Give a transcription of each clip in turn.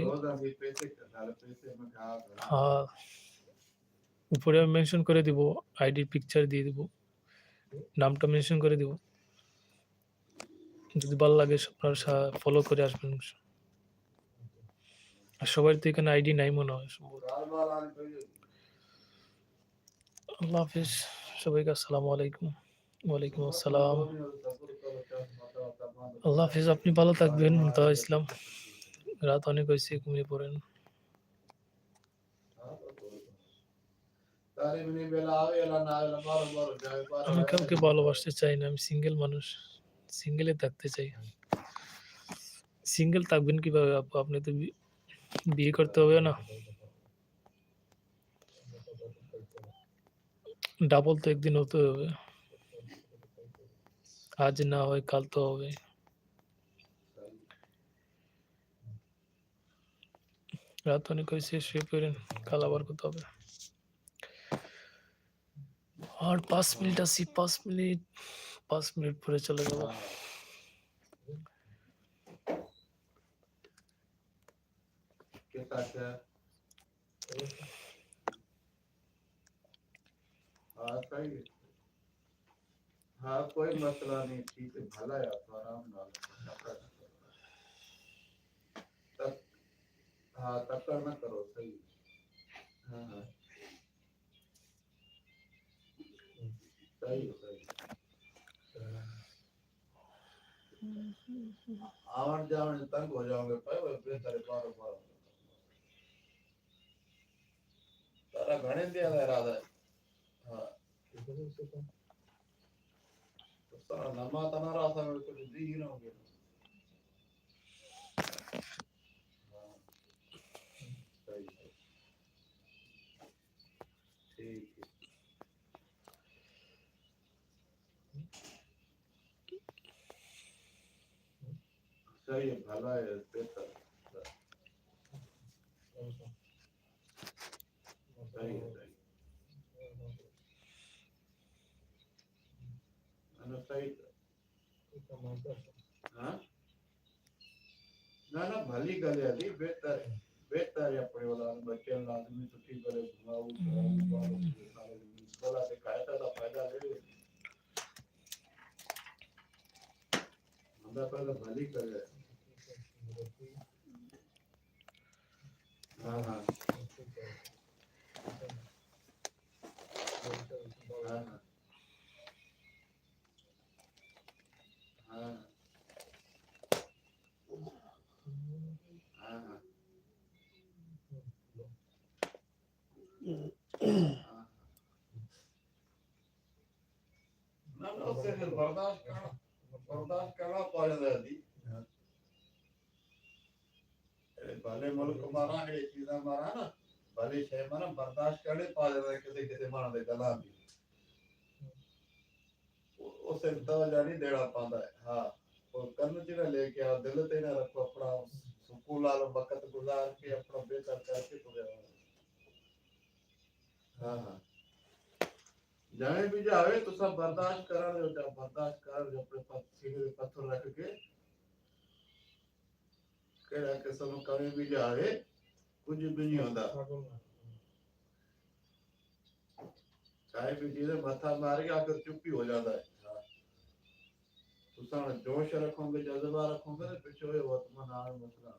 করছি ah. ah, উপরে আমি মেনশন করে দিব পিকচার দিয়ে দিব নামটা মেনশন করে দিব। যদি ভালো লাগে আপনারা ফলো করে আসবেন আর তো এখানে আইডি নাই মনে হয় সম্ভবত। আল্লাহ হাফিজ সবাইকে আসসালামু আলাইকুম। ওয়ালাইকুম আসসালাম। আল্লাহ হাফিজ আপনি ভালো থাকবেন ইসলাম। রাত অনেক হয়েছে, ঘুমিয়ে পড়েন। আমি কাউকে ভালোবাসতে চাই না, আমি সিঙ্গেল মানুষ। সিঙ্গেলে থাকতে চাই। সিঙ্গেল থাকবেন কীভাবে, আপু? আপনি তো বিয়ে করতে হবে না। ডাবল তো একদিন হতে হবে। আজ না হয়, কাল তো হবে। রাত অনেক হয়েছে শুয়ে পড়েন কাল আবার কোথাও হবে আর পাঁচ মিনিট আছি পাঁচ মিনিট পাঁচ মিনিট পরে চলে যাবো कैसा क्या हाँ सही है हाँ कोई मसला नहीं ठीक है भला है आप आराम नाल तत्पर मत करो सही हाँ सही सही आवन जावन तंग हो जाओगे पर फिर तेरे पार पार तारा घने दिया था राधा हाँ तो सारा नमातना रास्ता में कुछ दी ही ना होगी Tell you, Bala is better. Tell you, tell you. And if I, huh? ના ના ભલી ગલે હતી બેતાર બેતાર આપણે ઓલા બચેલ આદમી સુખી ગલે ઘુમાવું બોલા તે કાયતા તો ફાયદા લેવે અંદા પહેલા ભલી કરે Não, não, você não, não, não, não, não, não, não, não, ਜਿਹੜੇ ਬਾਲੇ ਮੁਲਕ ਮਾਰਾ ਹੈ ਚੀਜ਼ਾਂ ਮਾਰਾ ਨਾ ਬਾਲੇ ਸ਼ੈ ਮਾਰਾ, ਬਰਦਾਸ਼ਤ ਕਰਨੇ ਪਾ ਲੈਂਦਾ ਕਿਤੇ ਕਿਤੇ ਮਨ ਦੇ ਗੱਲਾਂ ਵੀ। ਉਹ ਸਿਰਦਾ ਵਜਾ ਨਹੀਂ ਦੇਣਾ ਪਾਉਂਦਾ, ਹਾਂ। ਉਹ ਕਰਨ ਜਿਹੜਾ ਲੈ ਕੇ ਆ, ਦਿਲ ਤੇ ਨਾ ਰੱਖੋ ਆਪਣਾ ਸਕੂਲ ਵਾਲਾ ਵਕਤ ਗੁਜ਼ਾਰ ਕੇ ਆਪਣਾ ਬਿਹਤਰ ਕਰਕੇ ਤੁਰਿਆ ਹਾਂ ਹਾਂ। ਜਾਏ ਵੀ ਜਾਵੇ, ਤੁਸੀਂ ਬਰਦਾਸ਼ਤ ਕਰਨ ਦੇ ਬਰਦਾਸ਼ਤ ਕਰ ਜੋ ਆਪਣੇ ਸੀਨੇ ਦੇ ਪੱਥਰ ਰੱਖ ਕੇ ਕਿਹੜਾ ਕਿਸਮ ਕਰੇ ਵੀ ਜਾਵੇ, ਕੁਝ ਵੀ ਨਹੀਂ ਹੁੰਦਾ। ਚਾਹੇ ਵੀ ਜਿਹਦੇ ਮੱਥਾ ਮਾਰ ਕੇ ਆਕਰ ਚੁੱਪੀ ਹੋ ਜਾਂਦਾ ਹੈ। ਤੁਸਾਂ ਜੋਸ਼ ਰੱਖੋਗੇ, ਜਜ਼ਬਾ ਰੱਖੋਗੇ, ਤੇ ਪਿੱਛੇ ਹੋਏ ਵਤਮਨ ਨਾਲ ਮਸਲਾ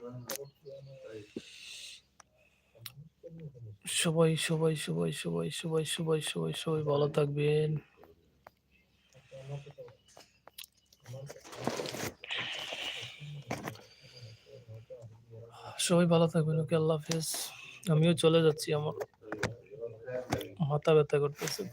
সবাই সবাই সবাই সবাই সবাই সবাই সবাই সবাই ভালো থাকবেন। সবাই ভালো থাকবেন, ওকে আল্লাহ হাফেজ। আমিও চলে যাচ্ছি, আমার মাথা ব্যথা করতেছে।